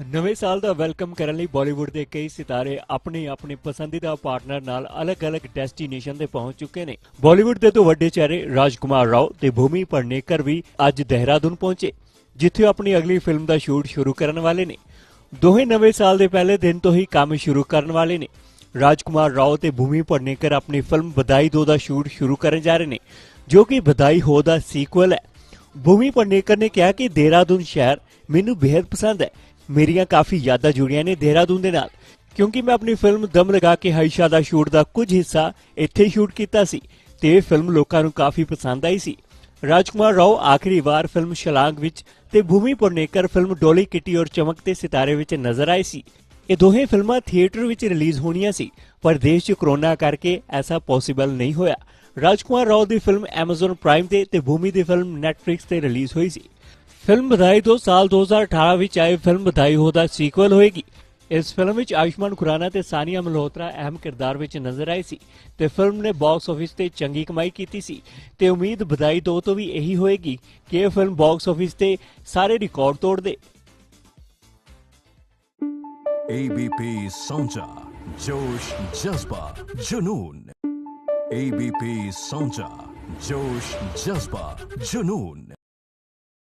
ਨਵੇਂ ਸਾਲ ਦਾ ਵੈਲਕਮ ਕਰਨ ਲਈ ਬਾਲੀਵੁੱਡ ਦੇ ਕਈ ਸਿਤਾਰੇ ਆਪਣੇ ਆਪਣੇ ਪਸੰਦੀਦਾ ਪਾਰਟਨਰ ਨਾਲ ਅਲੱਗ-ਅਲੱਗ ਡੈਸਟੀਨੇਸ਼ਨ ਤੇ ਪਹੁੰਚ ਚੁੱਕੇ ਨੇ। ਬਾਲੀਵੁੱਡ ਦੇ ਦੋ ਵੱਡੇ ਚਿਹਰੇ ਰਾਜਕੁਮਾਰ ਰਾਓ ਤੇ ਭੂਮੀ ਪੜਨੇਕਰ ਵੀ ਅੱਜ ਦੇਹਰਾਦੂਨ ਪਹੁੰਚੇ, ਜਿੱਥੇ ਆਪਣੀ ਅਗਲੀ ਫਿਲਮ ਦਾ ਸ਼ੂਟ ਸ਼ੁਰੂ ਕਰਨ ਵਾਲੇ ਨੇ। ਦੋਹੇ ਨਵੇਂ ਸਾਲ ਦੇ ਪਹਿਲੇ ਦਿਨ ਤੋਂ ਹੀ ਕੰਮ ਸ਼ੁਰੂ ਕਰਨ ਵਾਲੇ ਨੇ। ਰਾਜਕੁਮਾਰ ਰਾਓ ਤੇ ਭੂਮੀ ਪਰਨੇਕਰ ਆਪਣੀ ਫਿਲਮ ਵਧਾਈ ਦੋ ਦਾ ਸ਼ੂਟ ਸ਼ੁਰੂ ਕਰਨ ਜਾ ਰਹੇ ਨੇ, ਜੋ ਕਿ ਬਧਾਈ ਹੋ ਦਾ ਸੀਕੁਅਲ ਹੈ। ਭੂਮੀ ਪੜਨੇਕਰ ਨੇ ਕਿਹਾ ਕਿ ਦੇਹਰਾਦੂਨ ਸ਼ਹਿਰ ਮੈਨੂੰ ਬੇहद ਪਸੰਦ ਹੈ। ਮੇਰੀਆਂ ਕਾਫੀ ਯਾਦਾਂ ਜੁੜੀਆਂ ਨੇ ਦੇਹਰਾਦੂਨ ਦੇ ਨਾਲ। ਕਿਉਂਕਿ ਮੈਂ ਆਪਣੀ ਫਿਲਮ ਦਮ ਲਗਾ ਕੇ ਹਾਈਸ਼ਾ ਦਾ ਸ਼ੂਟ ਦਾ ਕੁਝ ਹਿੱਸਾ ਇੱਥੇ ਸ਼ੂਟ ਕੀਤਾ ਸੀ ਤੇ ਇਹ ਫਿਲਮ ਲੋਕਾਂ ਨੂੰ ਕਾਫੀ ਪਸੰਦ ਆਈ ਸੀ। ਰਾਜਕੁਮਾਰ ਰਾਓ ਆਖਰੀ ਵਾਰ ਫਿਲਮ ਸ਼ਲਾਂਗ ਵਿੱਚ ਤੇ ਭੂਮੀ ਪੜਨੇਕਰ ਫਿਲਮ ਡੋਲੀ ਕਿਟੀ ਔਰ ਚਮਕ ਤੇ ਸਿਤਾਰੇ ਵਿੱਚ ਨਜ਼ਰ ਆਏ ਸੀ। ਇਹ ਦੋਹੇ ਫਿਲਮਾਂ ਥੀਏਟਰ ਵਿੱਚ ਰਿਲੀਜ਼ ਹੋਣੀਆਂ ਸੀ, ਪਰ ਦੇਸ਼ 'ਚ ਕਰੋਨਾ ਕਰਕੇ ਐਸਾ ਪੋਸੀਬਲ ਨਹੀਂ ਹੋਇਆ। ਰਾਜਕੁਮਾਰ ਰਾਓ ਦੀ ਫਿਲਮ Amazon ਪ੍ਰਾਈਮ ਤੇ ਤੇ ਭੂਮੀ ਦੀ ਫਿਲਮ Netflix ਤੇ ਰਿਲੀਜ਼ ਹੋਈ ਸੀ। ਫਿਲਮ ਬਧਾਈ 2 ਸਾਲ 2018 ਵਿੱਚ ਆਈ ਫਿਲਮ ਬਧਾਈ ਹੋ ਦਾ ਸੀਕੁਅਲ ਹੋਏਗੀ। ਇਸ ਫਿਲਮ ਵਿੱਚ ਆਯੁਸ਼ਮਾਨ ਖੁਰਾਨਾ ਤੇ ਸਾਨੀਆ ਮਲਹੋਤਰਾ ਅਹਿਮ ਕਿਰਦਾਰ ਵਿੱਚ ਨਜ਼ਰ ਆਏ ਸੀ ਤੇ ਫਿਲਮ ਨੇ ਬਾਕਸ ਆਫਿਸ ਤੇ ਚੰਗੀ ਕਮਾਈ ਕੀਤੀ ਸੀ ਤੇ ਉਮੀਦ ਬਧਾਈ 2 ਤੋਂ ਵੀ ਇਹੀ ਹੋਏਗੀ ਕਿ ਇਹ ਫਿਲਮ ਬਾਕਸ ਆਫਿਸ ਤੇ ਸਾਰੇ ਰਿਕਾਰਡ ਤੋੜ ਦੇ ABP Sonja Josh Jazba Junoon A B P ਸਮਝਾ ਜੋਸ਼ ਜਜ਼ਬਾ ਜਨੂੰਨ